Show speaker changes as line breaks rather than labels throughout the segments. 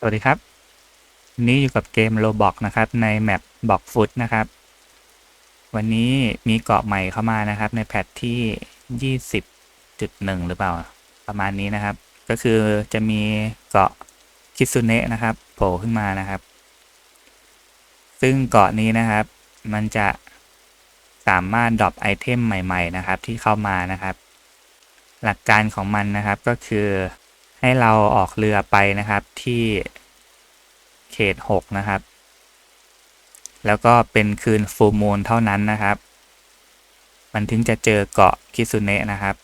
สวัสดีครับวันนี้อยู่กับเกม Roblox นะครับ ในแมปบอกฟุตนะครับ วันนี้มีเกาะใหม่เข้ามานะครับ ในแพทที่20.1หนึ่งหรือเปล่า ประมาณนี้นะครับ ก็คือจะมีเกาะคิซุเนะนะครับโผล่ขึ้นมานะครับ ซึ่งเกาะนี้นะครับ มันจะสามารถดรอปไอเทมใหม่ ๆ นะครับ ที่เข้ามานะครับ หลักการของมันนะครับก็คือ ให้เราออกเรือไปนะครับที่เขต 6 นะครับ แล้วก็เป็นคืนฟูมูลเท่านั้นนะครับ มันถึงจะเจอเกาะคิซุเนะนะครับ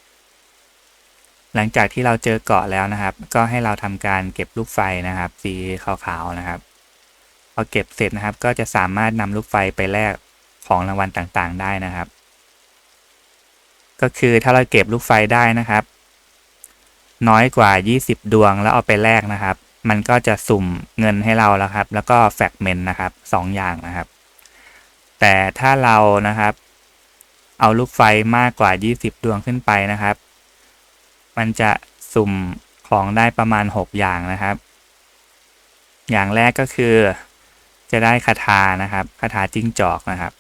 หลังจากที่เราเจอเกาะแล้วนะครับ ก็ให้เราทำการเก็บลูกไฟนะครับ สีขาวๆนะครับ พอเก็บเสร็จนะครับ ก็จะสามารถนำลูกไฟไปแลกของรางวัลต่างๆ ได้นะครับ ก็คือถ้าเราเก็บลูกไฟได้นะครับ น้อยกว่า 20 ดวงแล้วเอาไปแลกนะครับ มันก็จะสุ่มเงินให้เราแล้วครับ แล้วก็แฟกเมนต์นะครับสองอย่างนะครับ แต่ถ้าเรานะครับ เอาลูกไฟมากกว่า 20 ดวงขึ้นไปนะครับ มันจะสุ่มของได้ประมาณ 6 อย่างนะครับ อย่างแรกก็คือ จะได้คาถานะครับคาถาจิ้งจอกนะครับ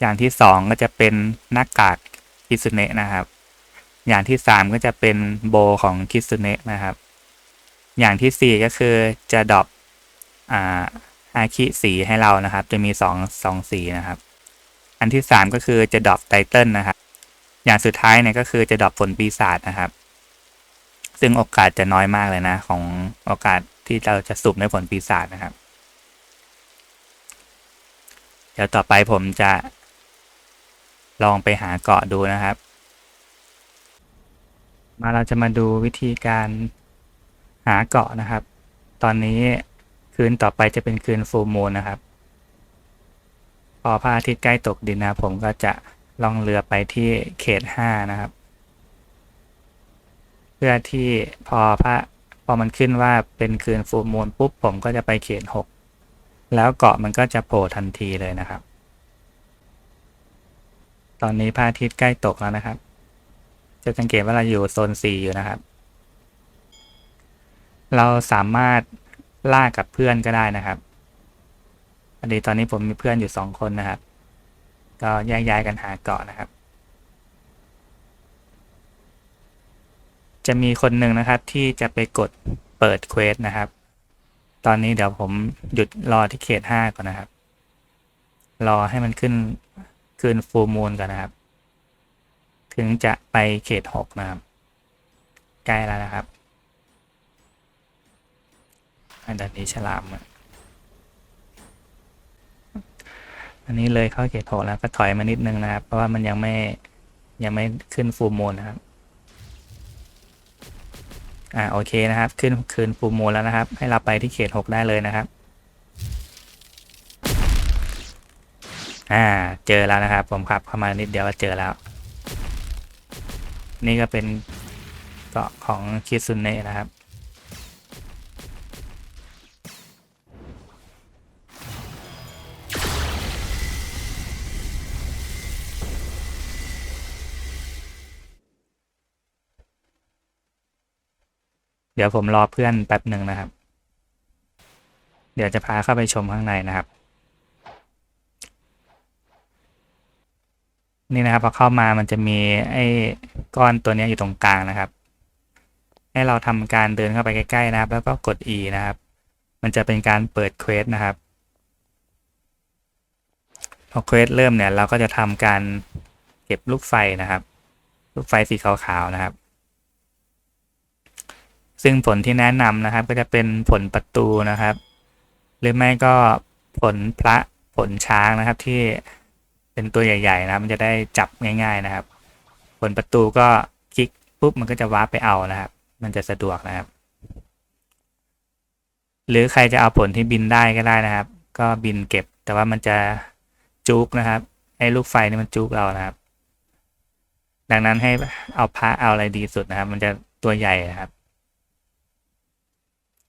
อย่างที่สองก็จะเป็นหน้ากากคิสุเนะนะครับ อย่างที่สามก็จะเป็นโบของคิสุเนะนะครับ อย่างที่สี่ก็คือจะดรอปอ่าอาคิสีให้เรานะครับ จะมีสองสองสีนะครับ อันที่สามก็คือจะดรอปไตเติลนะครับ อย่างสุดท้ายเนี่ยก็คือจะดรอปผลปีศาจนะครับ ซึ่งโอกาสจะน้อยมากเลยนะ ของโอกาสที่เราจะสุ่มในผลปีศาจนะครับ เดี๋ยวต่อไปผมจะลองไปหาเกาะดูนะครับ มาเราจะมาดูวิธีการหาเกาะนะครับ ตอนนี้คืนต่อไปจะเป็นคืนฟูมูลนะครับ พอพระอาทิตย์ใกล้ตกดินนะผมก็จะล่องเรือไปที่เขตห้านะครับ เพื่อที่พอพระพอมันขึ้นว่าเป็นคืนฟูมูลปุ๊บผมก็จะไปเขตหกแล้วเกาะมันก็จะโผล่ทันทีเลยนะครับ ตอนนี้พระอาทิตย์ใกล้ตกแล้วนะครับ จะสังเกตว่าเราอยู่โซน C อยู่นะครับ เราสามารถล่ากับเพื่อนก็ได้นะครับอันนี้ตอนนี้ผมมีเพื่อนอยู่สองคนนะครับ ก็แยกย้ายกันหาเกาะนะครับ จะมีคนหนึ่งนะครับที่จะไปกดเปิดเควสนะครับ ตอนนี้เดี๋ยวผมหยุดรอที่เขตห้าก่อนนะครับ รอให้มันขึ้นขึ้นฟูมูลก่อนนะครับ ถึงจะไปเขตหกนะครับ ใกล้แล้วนะครับ อันดับนี้ฉลามอะอันนี้เลยเข้าเขตหกแล้วก็ถอยมานิดนึงนะครับ เพราะว่ามันยังไม่ยังไม่ขึ้นฟูมูลนะครับอ่าโอเคนะครับ ขึ้นคืนฟูมูลแล้วนะครับ ให้เราไปที่เขตหกได้เลยนะครับอ่าเจอแล้วนะครับ ผมขับเข้ามานิดเดียวก็เจอแล้ว นี่ก็เป็นเกาะของคิซุเนะนะครับ เดี๋ยวผมรอเพื่อนแป๊บหนึ่งนะครับ เดี๋ยวจะพาเข้าไปชมข้างในนะครับนี่นะครับพอเข้ามามันจะมีไอ้ ก้อนตัวนี้อยู่ตรงกลางนะครับ ให้เราทำการเดินเข้าไปใกล้ๆนะครับ แล้วก็กด E นะครับ มันจะเป็นการเปิดเควสนะครับพอเควสเริ่มเนี่ยเราก็จะทำการเก็บลูกไฟนะครับ ลูกไฟสีขาวๆนะครับ ซึ่งผลที่แนะนำนะครับ ก็จะเป็นผลประตูนะครับ หรือไม่ก็ผลพระผลช้างนะครับที่เป็นตัวใหญ่ ๆ นะครับ มันจะได้จับง่าย ๆนะครับ ผลประตูก็คลิกปุ๊บมันก็จะวาร์ปไปเอานะครับ มันจะสะดวกนะครับ หรือใครจะเอาผลที่บินได้ก็ได้นะครับ ก็บินเก็บ แต่ว่ามันจะจุกนะครับไอ้ลูกไฟนี่มันจุกเรานะครับ ดังนั้นให้เอาพระเอาอะไรดีสุดนะครับ มันจะตัวใหญ่นะครับ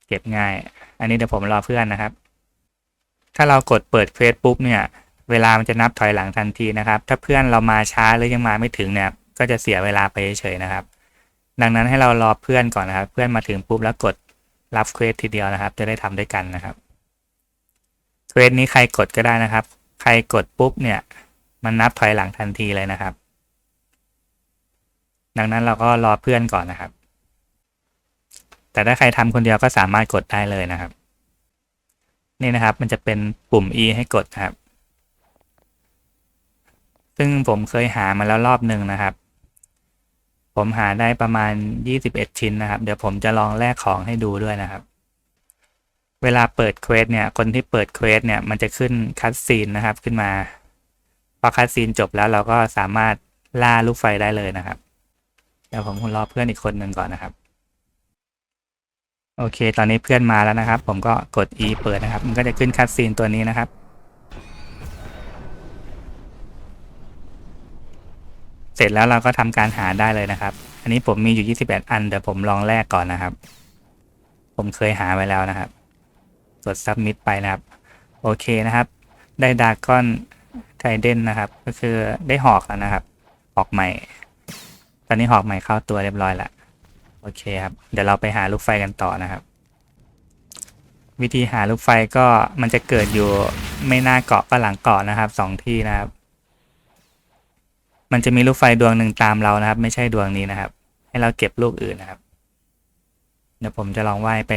เก็บง่าย อันนี้เดี๋ยวผมรอเพื่อนนะครับ ถ้าเรากดเปิดเควสปุ๊บเนี่ย เวลามันจะนับถอยหลังทันทีนะครับ ถ้าเพื่อนเรามาช้าหรือยังมาไม่ถึงเนี่ย ก็จะเสียเวลาไปเฉยๆนะครับ ดังนั้นให้เรารอเพื่อนก่อนนะครับ เพื่อนมาถึงปุ๊บแล้วกดรับเควสทีเดียวนะครับ จะได้ทำด้วยกันนะครับเควสนี้ใครกดก็ได้นะครับ ใครกดปุ๊บเนี่ย มันนับถอยหลังทันทีเลยนะครับ ดังนั้นเราก็รอเพื่อนก่อนนะครับ แต่ถ้าใครทำคนเดียวก็สามารถกดได้เลยนะครับ นี่นะครับมันจะเป็นปุ่ม e ให้กดครับซึ่งผมเคยหามาแล้วรอบหนึ่งนะครับ ผมหาได้ประมาณ 21 ชิ้นนะครับ เดี๋ยวผมจะลองแลกของให้ดูด้วยนะครับ เวลาเปิดเควสเนี่ย คนที่เปิดเควสเนี่ย มันจะขึ้นคัดซีนนะครับขึ้นมา พอคัดซีนจบแล้วเราก็สามารถล่าลูกไฟได้เลยนะครับ เดี๋ยวผมรอเพื่อนอีกคนหนึ่งก่อนนะครับ โอเค ตอนนี้เพื่อนมาแล้วนะครับ ผมก็กด e เปิดนะครับ มันก็จะขึ้นคัดซีนตัวนี้นะครับ เสร็จแล้วเราก็ทำการหาได้เลยนะครับ อันนี้ผมมีอยู่ 21 อันเดี๋ยวผมลองแลกก่อนนะครับ ผมเคยหาไว้แล้วนะครับ กด submit ไปนะครับ โอเคนะครับ ได้ดากอนไทเดนนะครับ ก็คือได้หอกแล้วนะครับหอกใหม่ ตอนนี้หอกใหม่เข้าตัวเรียบร้อยล้วโอเคครับ เดี๋ยวเราไปหาลูกไฟกันต่อนะครับ วิธีหาลูกไฟก็มันจะเกิดอยู่ไม่หน้าเกาะก็หลังเกาะนะครับสองที่นะครับ มันจะมีลูกไฟดวงหนึ่งตามเรานะครับ ไม่ใช่ดวงนี้นะครับ ให้เราเก็บลูกอื่นนะครับ เดี๋ยวผมจะลองว่ายไป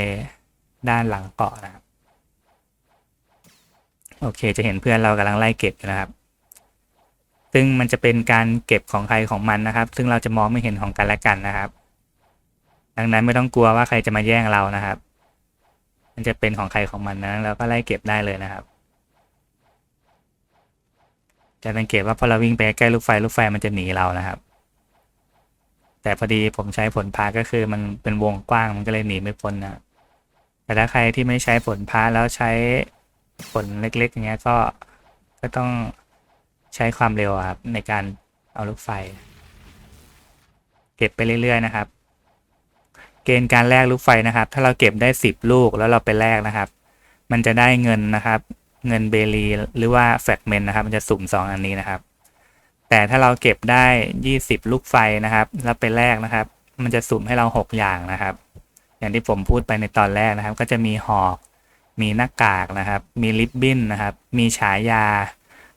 ด้านหลังเกาะนะครับ โอเค จะเห็นเพื่อนเรากำลังไล่เก็บนะครับ ซึ่งมันจะเป็นการเก็บของใครของมันนะครับ ซึ่งเราจะมองไม่เห็นของกันและกันนะครับ ดังนั้นไม่ต้องกลัวว่าใครจะมาแย่งเรานะครับ มันจะเป็นของใครของมันนะเราก็ไล่เก็บได้เลยนะครับ จะสังเกตว่าพอเราวิ่งไปใกล้ลูกไฟลูกไฟมันจะหนีเรานะครับ แต่พอดีผมใช้ผลพาก็คือมันเป็นวงกว้างมันก็เลยหนีไม่พ้นนะแต่ถ้าใครที่ไม่ใช้ผลพาแล้วใช้ผลเล็กๆอย่างเงี้ยก็ก็ต้องใช้ความเร็วครับในการเอาลูกไฟ เก็บไปเรื่อยๆนะครับ เกณฑ์การแลกลูกไฟนะครับ ถ้าเราเก็บได้สิบลูกแล้วเราไปแลกนะครับ มันจะได้เงินนะครับ เงินเบลีหรือว่าแฟกเมนนะครับ มันจะสุ่มสองอันนี้นะครับ แต่ถ้าเราเก็บได้ยี่สิบลูกไฟนะครับ แล้วไปแลกนะครับ มันจะสุ่มให้เราหกอย่างนะครับ อย่างที่ผมพูดไปในตอนแรกนะครับ ก็จะมีหอก มีหน้ากากนะครับ มีลิปบิ้นนะครับ มีฉายา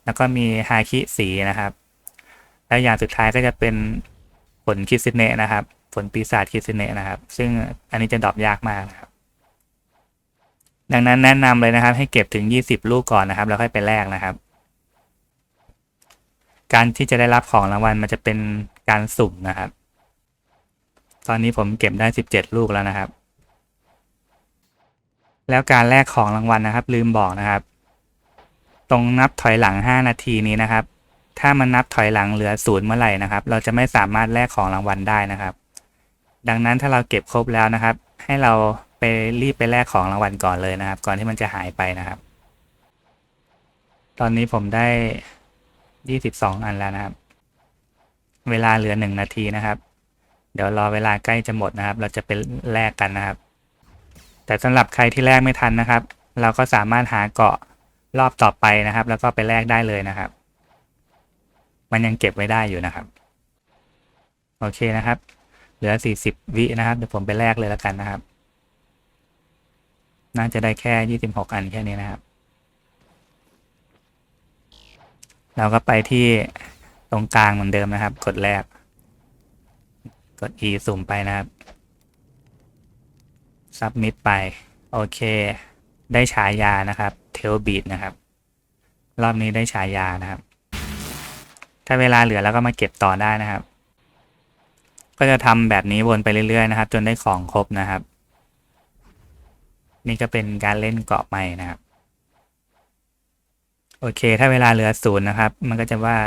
แล้วก็มีฮาคิสีนะครับ แล้วอย่างสุดท้ายก็จะเป็นผลคิซิเนะนะครับ ผลปีศาจคิซิเนะนะครับ ซึ่งอันนี้จะดรอปยากมากนะครับ ดังนั้นแนะนำเลยนะครับ ให้เก็บถึง 20 ลูกก่อนนะครับ แล้วค่อยไปแลกนะครับ การที่จะได้รับของรางวัลมันจะเป็นการสุ่มนะครับ ตอนนี้ผมเก็บได้ 17 ลูกแล้วนะครับ แล้วการแลกของรางวัลนะครับ ลืมบอกนะครับ ตรงนับถอยหลัง 5 นาทีนี้นะครับ ถ้ามันนับถอยหลังเหลือศูนย์เมื่อไหร่นะครับ เราจะไม่สามารถแลกของรางวัลได้นะครับ ดังนั้นถ้าเราเก็บครบแล้วนะครับ ให้เรา ไปรีบไปแลกของรางวัลก่อนเลยนะครับ ก่อนที่มันจะหายไปนะครับ ตอนนี้ผมได้22อันแล้วนะครับ เวลาเหลือ1นาทีนะครับ เดี๋ยวรอเวลาใกล้จะหมดนะครับ เราจะไปแลกกันนะครับ แต่สำหรับใครที่แลกไม่ทันนะครับ เราก็สามารถหาเกาะรอบต่อไปนะครับ แล้วก็ไปแลกได้เลยนะครับ มันยังเก็บไว้ได้อยู่นะครับ โอเคนะครับ เหลือ 40 วินะครับ เดี๋ยวผมไปแลกเลยแล้วกันนะครับ น่าจะได้แค่26อันแค่นี้นะครับ เราก็ไปที่ตรงกลางเหมือนเดิมนะครับ กดแรก กด e สุ่มไปนะครับ submit ไป โอเค ได้ฉายานะครับ tail beat นะครับ รอบนี้ได้ฉายานะครับ ถ้าเวลาเหลือแล้วก็มาเก็บต่อได้นะครับ ก็จะทำแบบนี้วนไปเรื่อยๆนะครับ จนได้ของครบนะครับ นี่ก็เป็นการเล่นเกาะใหม่นะครับโอเค ถ้าเวลาเหลือศูนย์นะครับ มันก็จะว่า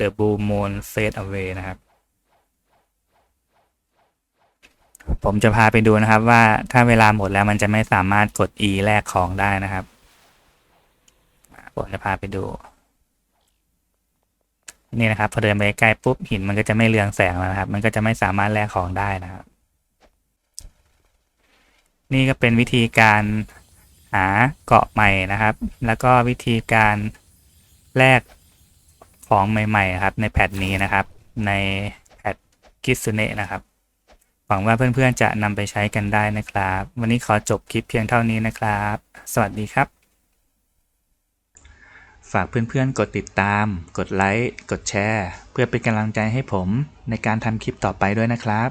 the blue moon fade away นะครับ ผมจะพาไปดูนะครับว่าถ้าเวลาหมดแล้วมันจะไม่สามารถกด e แลกของได้นะครับ ผมจะพาไปดู นี่นะครับ พอเดินไปใกล้ปุ๊บหินมันก็จะไม่เรืองแสงแล้วนะครับ มันก็จะไม่สามารถแลกของได้นะครับ นี่ก็เป็นวิธีการหาเกาะใหม่นะครับ แล้วก็วิธีการแลกของใหม่ๆครับในแพทนี้นะครับ ในแพทคิสุเนะนะครับ หวังว่าเพื่อนๆจะนำไปใช้กันได้นะครับ วันนี้ขอจบคลิปเพียงเท่านี้นะครับ สวัสดีครับ ฝากเพื่อนๆ กดติดตาม กดไลค์ กดแชร์ เพื่อเป็นกำลังใจให้ผมในการทำคลิปต่อไปด้วยนะครับ